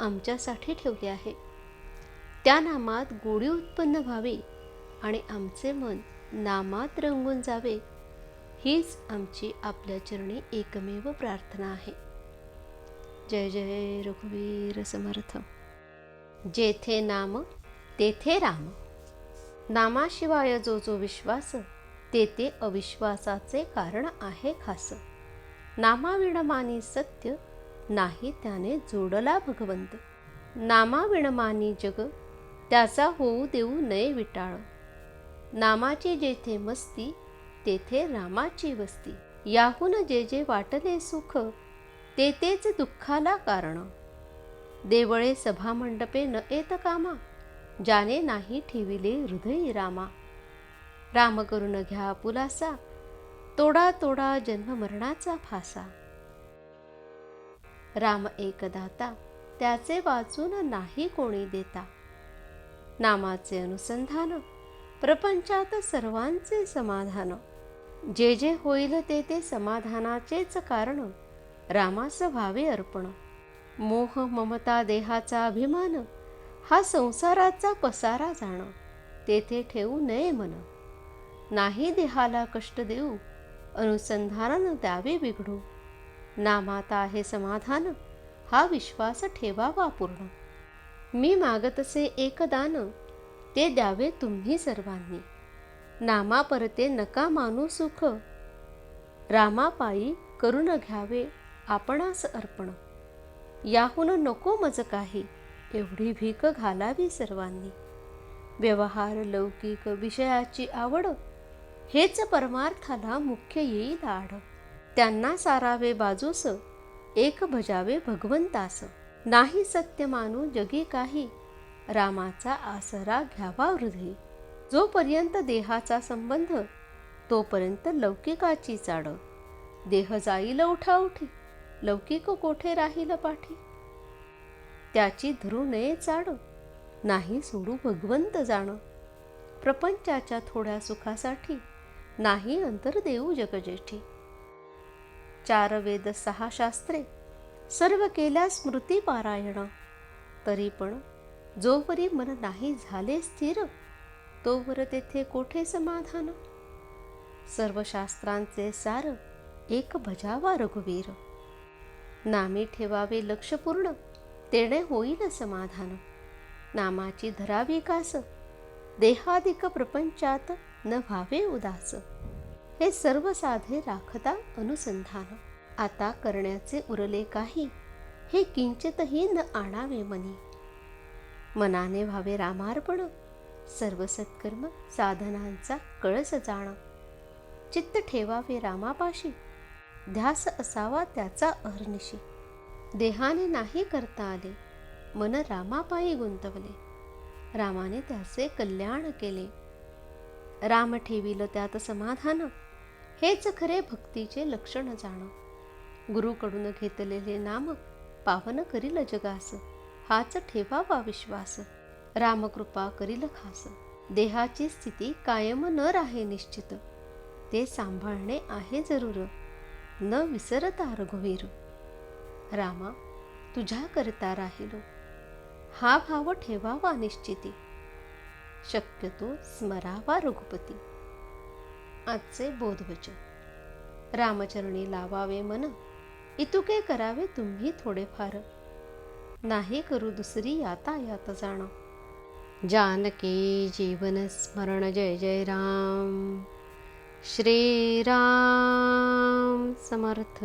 आमच्यासाठी ठेवले आहे. त्या नामात गोडी उत्पन्न व्हावी आणि आमचे मन नामात रंगून जावे हीच आमची आपल्या चरणी एकमेव प्रार्थना आहे. जय जय रघुवीर समर्थ. जेथे नाम तेथे राम. नामाशिवाय जो जो विश्वास तेथे अविश्वासाचे कारण आहे खास. नामाविणमानी सत्य नाही त्याने जोडला भगवंत. नामाविणमानी जग त्याचा होऊ देऊ नये विटाळ. नामाची जेथे मस्ती तेथे रामाची वस्ती. याहून जे जे वाटले सुख ते तेच दुःखाला कारण. देवळे सभामंडपे न येत कामा ज्याने नाही ठेविले हृदय रामा. राम करून घ्या पुलासा तोडा तोडा जन्म मरणाचा फासा. राम एकदाता त्याचे वाचून नाही कोणी देता. नामाचे अनुसंधान प्रपंचात सर्वांचे समाधान. जे जे होईल ते ते समाधानाचेच कारण रामास व्हावे अर्पण. मोह ममता देहाचा अभिमान हा संसाराचा पसारा जाण तेथे ठेवू नये मन. नाही देहाला कष्ट देऊ अनुसंधानानं द्यावे बिघडू. नामात आहे समाधान हा विश्वास ठेवावा पूर्ण. मी मागतसे एक दान ते द्यावे तुम्ही सर्वांनी. नामा परते नका मानू सुख. रामापायी करून घ्यावे आपणास अर्पण. याहून नको मज काही एवढी भीक घालावी सर्वांनी. व्यवहार लौकिक विषयाची आवड हेच परमार्थाला मुख्य येईल आड त्यांना सारावे बाजूस एक भजावे भगवंतास. नाही सत्य मानू जगी काही रामाचा आसरा घ्यावा हृदय. जोपर्यंत देहाचा संबंध तोपर्यंत लौकिकाची चाड. देह जाईल उठाउठी लौकिक कोठे राहील पाठी. त्याची धरू नये चाड नाही सोडू भगवंत जाण. प्रपंचाच्या थोड्या सुखासाठी नाही अंतर देऊ जगजेठी. चार वेद सहा शास्त्रे सर्व केल्या स्मृती पारायण. तरी पण जोवरी मन नाही झाले स्थिर तोवर तेथे कोठे समाधान? सर्व शास्त्रांचे सार एक भजावा रघुवीर. नामी ठेवावे लक्षपूर्ण तेणे होईल समाधान. नामाची धरावी कास देहादिक प्रपंचात न व्हावे उदास. हे सर्व साधे राखता अनुसंधान. आता करण्याचे उरले काही हे किंचितही न आणावे मनी. मनाने व्हावे रामार्पण सर्व सत्कर्म साधनांचा कळस जाण. चित्त ठेवावे रामापाशी ध्यास असावा त्याचा अहर्निशी. देहाने नाही करता आले मन रामापायी गुंतवले. रामाने त्याचे कल्याण केले. राम ठेविलं त्यात समाधान हेच खरे भक्तीचे लक्षण जाण. गुरुकडून घेतलेले नाम पावन करील जगास. हाच ठेवावा विश्वास. रामकृपा करील खास. देहाची स्थिती कायम न राहे निश्चित. ते सांभाळणे आहे जरूर. न विसरता रघुवीर रामा तुझ्या करता राहिलो. हा भाव ठेवावा निश्चिती. शक्यतो स्मरावा रघुपती. आजचे बोधवचन. रामचरणी लावावे मन इतुके करावे तुम्ही थोडेफार. नाही करू दुसरी यातायात जाणं. जानकी जीवन स्मरण जय जय राम. श्रीराम समर्थ.